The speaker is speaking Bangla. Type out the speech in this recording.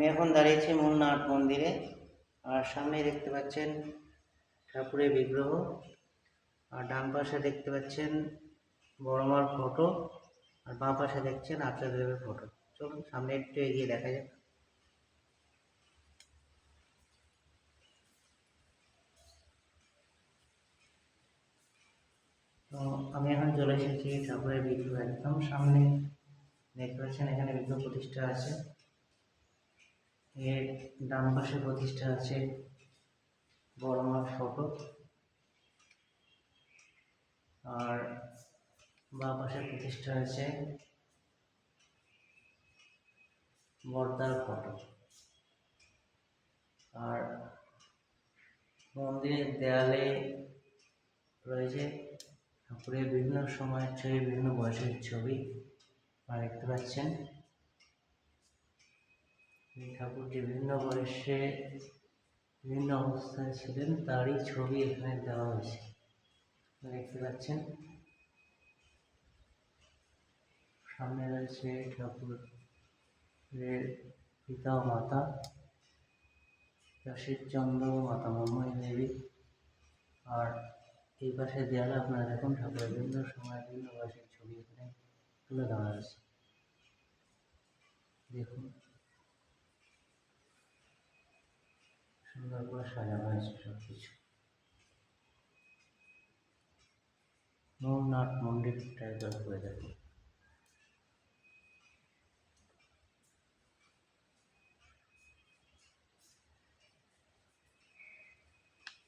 আমি এখন দাঁড়িয়েছি মুন্নাট মন্দিরে। আর সামনে দেখতে পাচ্ছেন ঠাকুরের বিগ্রহ। আর ডান পাশে দেখতে পাচ্ছেন বড়মার ফটো। আর বাঁ পাশে দেখছেন আচার্যদেবের ফটো। চলুন, সামনে একটু এগিয়ে দেখা যাক। তো আমি এখন চলে এসেছি ঠাকুরের বিগ্রহ একদম সামনে। দেখতে পাচ্ছেন এখানে বিগ্রহ প্রতিষ্ঠা আছে। এর ডান পাশে প্রতিষ্ঠা আছে বড় মার ফটো আর বাঁ পাশে প্রতিষ্ঠা আছে বর্দার ফটো। আর মন্দিরের দেয়ালে রয়েছে ঠাকুরের বিভিন্ন সময়ের ছবি, বিভিন্ন বয়সের ছবি। আপনারা দেখতে পাচ্ছেন এই ঠাকুরটি বিভিন্ন বয়সে বিভিন্ন অবস্থায় ছিলেন, তারই ছবি এখানে দেওয়া হয়েছে। দেখতে পাচ্ছেন। সামনে রয়েছে ঠাকুরের পিতা ও মাতা চন্দ্র মাতা মন্ময় দেবী। আর এই পাশে দেয়ালে আপনারা দেখুন, ঠাকুরের বিভিন্ন সময় বিভিন্ন বয়সের ছবি এখানে তুলে দেওয়া হয়েছে। দেখুন। সুন্দর করে সাজানো হয়েছে সব কিছু নৌনাথ মন্দিরটা একবার ঘুরে দেখুন